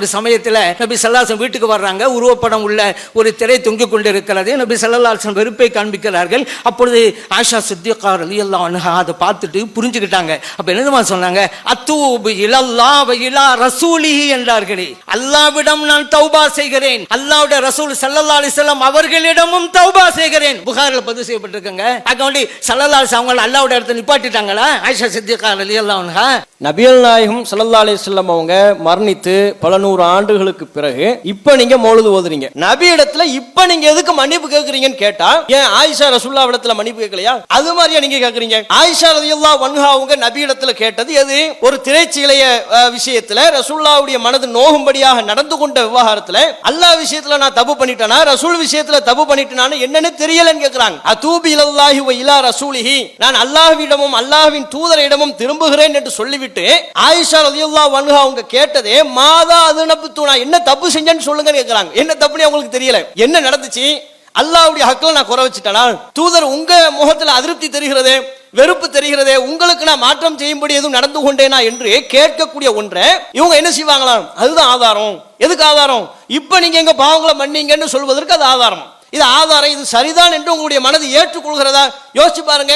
ஒரு சமயத்துல நபி சல்லாசன் வீட்டுக்கு வர்றாங்க. உருவப்படம் உள்ள ஒரு திரை தொங்கிக் கொண்டிருக்கிறது. நபி சல்லாசன் வெறுப்பை காண்பிக்கிறார்கள். அப்பொழுது ஆஷா சித்திகார் அலி அல்லா அதை பார்த்துட்டு புரிஞ்சுக்கிட்டாங்க. அப்ப என்னதுமா சொன்னாங்க? அத்தூபு இலல்லா இலா ரசூலிஹி என்றார்களே. அல்லாவிடம் நான் தௌபா செய்கிறேன். அல்லாவுடைய ரசூல் சல்லல்லா அலிசல்லாம் அவர்களிடமும் தௌபா செய்கிறேன். புகாரில் பதிவு செய்யப்பட்டிருக்காங்க. அக்கௌண்டி சல்லல்லா அவங்க அல்லாவுடைய இடத்துல நிப்பாட்டிட்டாங்களா? ஆயிஷா சித்திகார் அலி அல்லா நபியல் நாயகம் சல்லல்லா அலிசல்லாம் அவங்க மரணித்து பல நூறு ஆண்டுகளுக்கு பிறகு இப்ப நீங்க மௌலுது ஓதுறீங்க. நபி இடத்துல இப்ப நீங்க எதுக்கு மன்னிப்பு கேக்குறீங்கன்னு கேட்டா ஏன் ஆயிஷா ரசுல்லா இடத்துல மன்னிப்பு கேட்கலையா அது மாதிரியா நீங்க கேக்குறீங்க. ஆயிஷா ரதியுல்லா வன்ஹா அவங்க நபி இடத்துல கேட்டது எது? ஒரு திரைச்சீலைய விஷயத்துல ரசுல்லாவுடைய மனது நோகும்படியாக நடந்து கொண்ட விவகாரத்துல அல்லா விஷயத்துல நான் தப்பு பண்ணிட்டேனா? ரசூல் விஷயத்துல தப்பு பண்ணிட்டேனான்னு என்னன்னு தெரியலன்னு கேக்குறாங்க. அதூபி இலல்லாஹி வ இலா ரசூலிஹி நான் அல்லாஹ்விடமும் அல்லாஹ்வின் தூதரிடமும் திரும்புகிறேன் என்று சொல்லிவிட்டு ஆயிஷா ரதியுல்லா வன்ஹா அவங்க கேட்டதே மாதா அது அதுனப்பு தூணா என்ன தப்பு செஞ்சேன்னு சொல்லுங்கன்னு கேட்குறாங்க என்ன தப்புன்னு அவங்களுக்கு தெரியல. என்ன நடந்துச்சு? அல்லாவுடைய ஹக்கில் நான் குறை வச்சுட்டேனா? தூதர் உங்க முகத்துல அதிருப்தி தெரிகிறதே வெறுப்பு தெரிகிறதே உங்களுக்கு நான் மாற்றம் செய்யும்படி எதுவும் நடந்து கொண்டேனா என்று கேட்கக்கூடிய ஒன்றை இவங்க என்ன செய்வாங்களாம் அதுதான் ஆதாரம். எதுக்கு ஆதாரம்? இப்போ நீங்க எங்க பாவங்களை மன்னிங்கன்னு சொல்வதற்கு அது ஆதாரம். இது ஆதாரம் இது சரிதான் என்று உங்களுடைய மனது ஏற்றுக்கொள்கிறதா? யோசிச்சு பாருங்க.